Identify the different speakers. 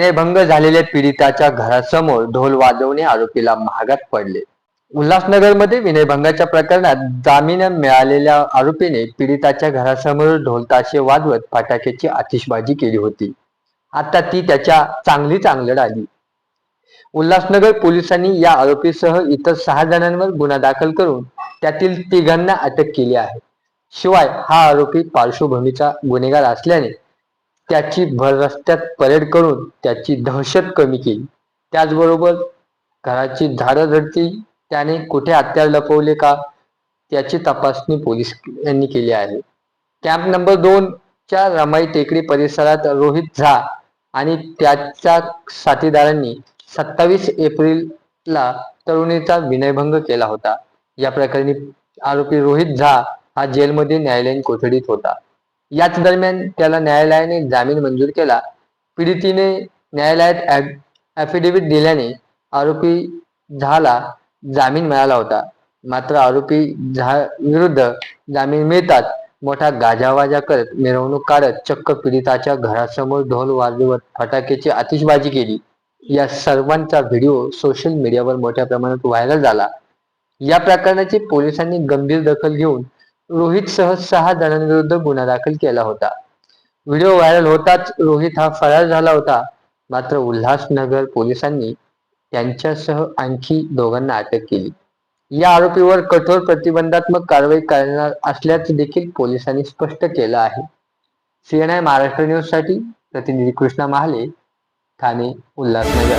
Speaker 1: विनयभंग झालेल्या पीडिताच्या घरासमोर ढोल वाजवणे आरोपीला महागात पडले. उल्हासनगरमध्ये विनयभंगाच्या प्रकरणात जामीन मिळालेल्या आरोपीने पीडिताच्या घरासमोर ढोलताशे वाजवत फटाक्याची आतिषबाजी केली होती. आता ती त्याच्या चांगली चांगलड आली. उल्हासनगर पोलिसांनी या आरोपीसह इतर सहा जणांवर गुन्हा दाखल करून त्यातील तिघांना अटक केली आहे. शिवाय हा आरोपी पार्श्वभूमीचा गुन्हेगार असल्याने त्याची भर रस्त्यात परेड करून त्याची दहशत कमी केली. त्याचबरोबर घराची झाडं झडती त्याने कुठे हत्यार लपवले का त्याची तपासणी पोलीस यांनी केली आहे. कॅम्प नंबर दोन च्या रमाई टेकडी परिसरात रोहित झा आणि त्याच्या साथीदारांनी सत्तावीस एप्रिलला तरुणीचा विनयभंग केला होता. या प्रकरणी आरोपी रोहित झा हा जेलमध्ये न्यायालयीन कोठडीत होता. याच दरम्यान त्याला न्यायालयाने जामीन मंजूर केला. पीडितीने न्यायालयात ऍफिडेव्हिट दिल्याने आरोपी झाला जामीन मिळाला होता. मात्र आरोपी झा विरुद्ध जामीन मिळताच मोठा गाजावाजा करत मिरवणूक काढत चक्क पीडिताच्या घरासमोर ढोल वाजवत फटाक्याची आतिषबाजी केली. या सर्वांचा व्हिडिओ सोशल मीडियावर मोठ्या प्रमाणात व्हायरल झाला. या प्रकरणाची पोलिसांनी गंभीर दखल घेऊन रोहित सह सहा जणांविरुद्ध गुन्हा दाखल केला होता. व्हिडिओ व्हायरल होताच रोहित हा फरार झाला होता. मात्र उल्हासनगर पोलिसांनी त्यांच्यासह आणखी दोघांना अटक केली. या आरोपीवर कठोर प्रतिबंधात्मक कारवाई करणार असल्याचं देखील पोलिसांनी स्पष्ट केलं आहे. सीएनआय महाराष्ट्र न्यूजसाठी प्रतिनिधी कृष्णा महाले ठाणे उल्हासनगर.